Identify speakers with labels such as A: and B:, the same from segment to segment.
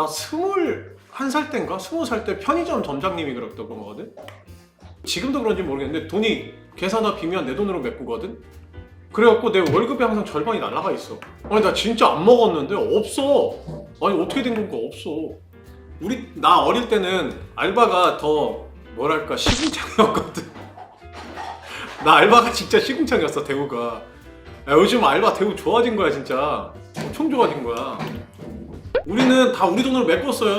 A: 나 스물 한살 때인가 스무 살 때 편의점 점장님이 그랬던 거거든. 지금도 그런지 모르겠는데 돈이 계산하 비면 내 돈으로 메꾸거든. 그래갖고 내 월급이 항상 절반이 날라가 있어. 아니 나 진짜 안 먹었는데 없어. 아니 어떻게 된 건가 없어. 우리 나 어릴 때는 알바가 더 뭐랄까 시궁창이었거든. 나 알바가 진짜 시궁창이었어 대우가. 야, 요즘 알바 대우 좋아진 거야 진짜. 엄청 좋아진 거야. 우리는 다 우리 돈으로 메꿨어요.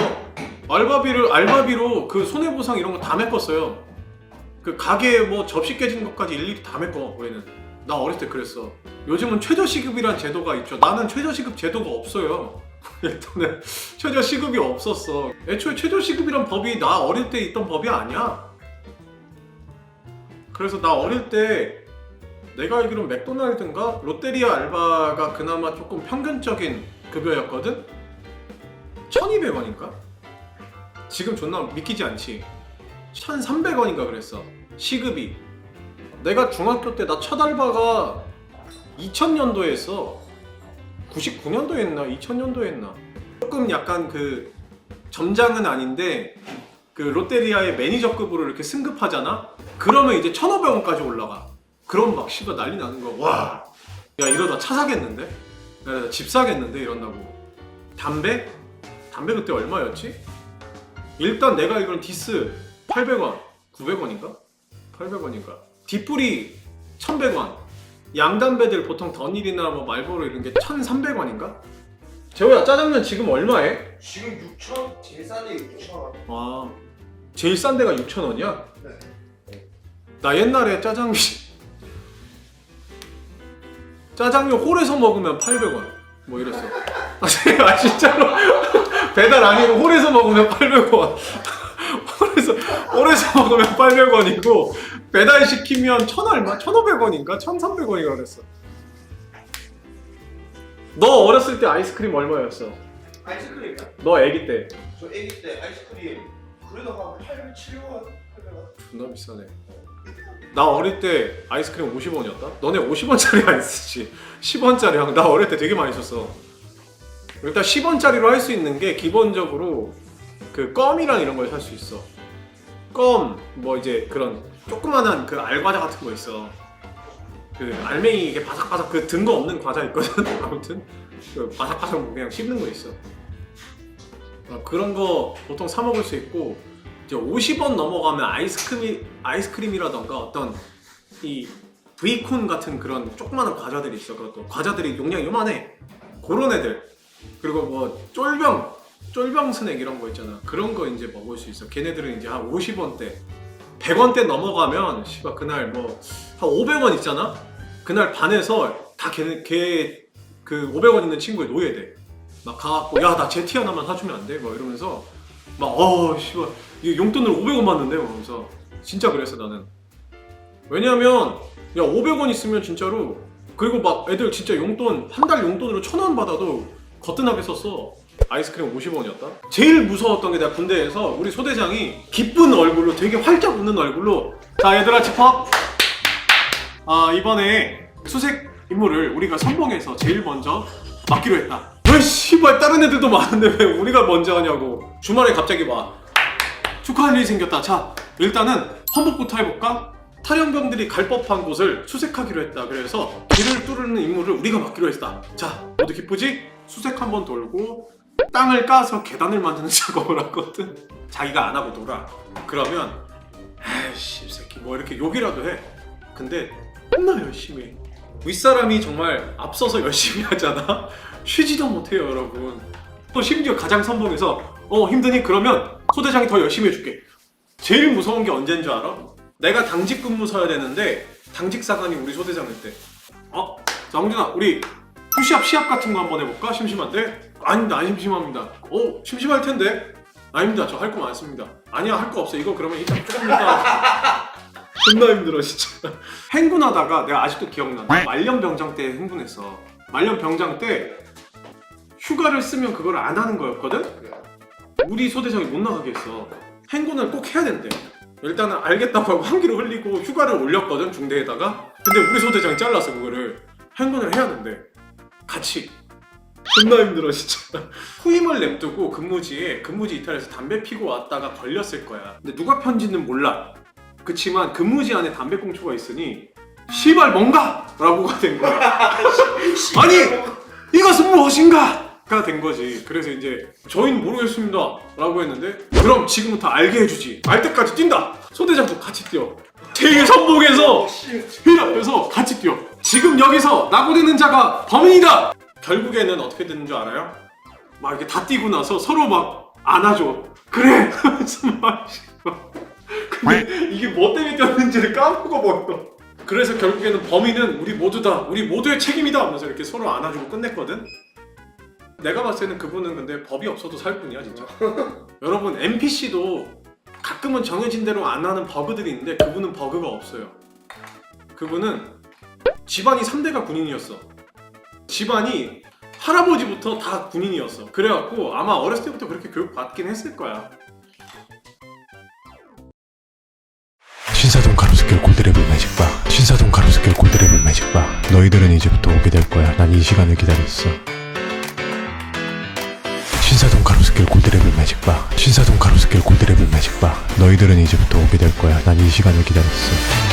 A: 알바비를 알바비로 그 손해 보상 이런 거 다 메꿨어요. 그 가게 뭐 접시 깨진 것까지 일일이 다 메꿔 우리는. 나 어릴 때 그랬어. 요즘은 최저시급이란 제도가 있죠. 나는 최저시급 제도가 없어요. 일단은 최저시급이 없었어. 애초에 최저시급이란 법이 나 어릴 때 있던 법이 아니야. 그래서 나 어릴 때 내가 알기로 맥도날드인가 롯데리아 알바가 그나마 조금 평균적인 급여였거든? 1200원인가? 지금 존나 믿기지 않지? 1300원인가 그랬어 시급이 내가 중학교 때 나 첫 알바가 2000년도에 했어 99년도에 했나 2000년도에 했나 조금 약간 그 점장은 아닌데 그 롯데리아의 매니저급으로 이렇게 승급하잖아? 그러면 이제 1500원까지 올라가 그럼 막 씨발 난리 나는 거야 와, 야 이러다 차 사겠는데? 야, 집 사겠는데 이런다고 담배? 담배 그때 얼마였지? 일단 내가 알기로는 디스 800원 900원인가? 800원인가 뒷불이 1100원 양담배들 보통 던일이나 뭐 말보로 이런 게 1300원인가? 재호야 짜장면 지금 얼마에?
B: 지금 6천 제일 싼데 6천 원.
A: 아 제일 싼 데가 6,000원이야?
B: 네.
A: 나 옛날에 짜장면 짜장면 홀에서 먹으면 800원 뭐 이랬어 아 진짜로 배달 아니고 홀에서 먹으면 800원 홀에서 홀에서 먹으면 800원이고 배달 시키면 1,000 얼마? 1,500원인가? 1,300원인가 그랬어 너 어렸을 때 아이스크림 얼마였어?
B: 아이스크림이야?
A: 너 아기 때
B: 저 애기 때 아이스크림 그래도 한 800, 700원? 800원?
A: 존나 비싸네. 나 어릴 때 아이스크림 50원이었다? 너네 50원짜리 안 쓰지? 10원짜리 형. 나 어릴 때 되게 많이 썼어. 일단 10원짜리로 할 수 있는 게 기본적으로 그 껌이랑 이런 걸 살 수 있어. 껌, 뭐 이제 그런 조그만한 그 알과자 같은 거 있어. 그 알맹이 이게 바삭바삭 그 든 거 없는 과자 있거든. 아무튼 그 바삭바삭 그냥 씹는 거 있어. 어, 그런 거 보통 사 먹을 수 있고 이제 50원 넘어가면 아이스크림이 아이스크림이라던가 어떤 이 브이콘 같은 그런 조그마한 과자들이 있어. 그것도 과자들이 용량이 요만해. 그런 애들. 그리고 뭐 쫄병, 쫄병 스낵 이런 거 있잖아. 그런 거 이제 먹을 수 있어. 걔네들은 이제 한 50원대, 100원대 넘어가면 씨발 그날 뭐 한 500원 있잖아. 그날 반에서 다 걔네 걔그 500원 있는 친구에 노예돼. 막 가갖고 야나 제티 하나만 사주면 안 돼? 막 이러면서 막어 씨발 이게 용돈으로 500원 받는데 그러면서 진짜 그랬어 나는 왜냐면 야 500원 있으면 진짜로 그리고 막 애들 진짜 용돈 한 달 용돈으로 1000원 받아도 거뜬하게 썼어. 아이스크림 50원이었다. 제일 무서웠던 게 내가 군대에서 우리 소대장이 기쁜 얼굴로 되게 활짝 웃는 얼굴로 자 얘들아 집합. 아 이번에 수색 임무를 우리가 선봉해서 제일 먼저 맡기로 했다. 왜 씨발 다른 애들도 많은데 왜 우리가 먼저 하냐고. 주말에 갑자기 와. 축하할 일이 생겼다. 자 일단은 헌복부터 해볼까? 탈영병들이 갈 법한 곳을 수색하기로 했다. 그래서 길을 뚫는 임무를 우리가 맡기로 했다. 자 모두 기쁘지? 수색 한번 돌고 땅을 까서 계단을 만드는 작업을 하거든. 자기가 안 하고 놀아. 그러면 아이씨 이 새끼 뭐 이렇게 욕이라도 해. 근데 겁나 열심히. 해 윗사람이 정말 앞서서 열심히 하잖아. 쉬지도 못해요 여러분. 또 심지어 가장 선봉에서 어 힘드니? 그러면 소대장이 더 열심히 해줄게. 제일 무서운 게 언제인 줄 알아? 내가 당직 근무 서야 되는데 당직 사관이 우리 소대장일 때 어? 자 홍준아 우리 푸시업 시합 같은 거 한번 해볼까? 심심한데? 아닙니다 안 심심합니다 어? 심심할 텐데 아닙니다 저 할 거 많습니다 아니야 할 거 없어 이거 그러면 일단 이따 존나 힘들어 진짜 행군하다가 내가 아직도 기억나 말년 병장 때 행군했어 말년 병장 때 휴가를 쓰면 그걸 안 하는 거였거든? 우리 소대장이 못 나가게 했어. 행군을 꼭 해야 된대. 일단은 알겠다고 하고 한기로 흘리고 휴가를 올렸거든 중대에다가. 근데 우리 소대장이 잘랐어 그거를. 행군을 해야 된대. 같이. 존나 힘들어 진짜. 후임을 냅두고 근무지에 근무지 이탈해서 담배 피고 왔다가 걸렸을 거야. 근데 누가 편지는 몰라. 그치만 근무지 안에 담배 꽁초가 있으니 시발 뭔가! 라고가 된 거야. 아니 이것은 무엇인가! 가 된 거지. 그래서 이제 저희는 모르겠습니다. 라고 했는데 그럼 지금부터 알게 해주지. 알 때까지 뛴다. 소대장도 같이 뛰어. 제2의 선봉에서 휘 앞에서 같이 뛰어 지금 여기서 낙오되는 자가 범인이다! 결국에는 어떻게 되는 줄 알아요? 막 이렇게 다 뛰고 나서 서로 막 안아줘. 그래! 하면서 막 근데 이게 뭐 때문에 뛰었는지를 까먹어 버려. 그래서 결국에는 범인은 우리 모두다. 우리 모두의 책임이다! 하면서 이렇게 서로 안아주고 끝냈거든. 내가 봤을 때는 그분은 근데 법이 없어도 살 뿐이야 진짜. 여러분 NPC도 가끔은 정해진 대로 안 하는 버그들이 있는데 그분은 버그가 없어요. 그분은 집안이 3대가 군인이었어. 집안이 할아버지부터 다 군인이었어. 그래갖고 아마 어렸을 때부터 그렇게 교육 받긴 했을 거야.
C: 신사동 가로수길 골드레블 매직바 신사동 가로수길 골드레블 매직바 너희들은 이제부터 오게 될 거야. 난 이 시간을 기다렸어. 신사동 가로수길 골드레블 매직바 신사동 가로수길 골드레블 매직바 너희들은 이제부터 오게 될 거야. 난 이 시간을 기다렸어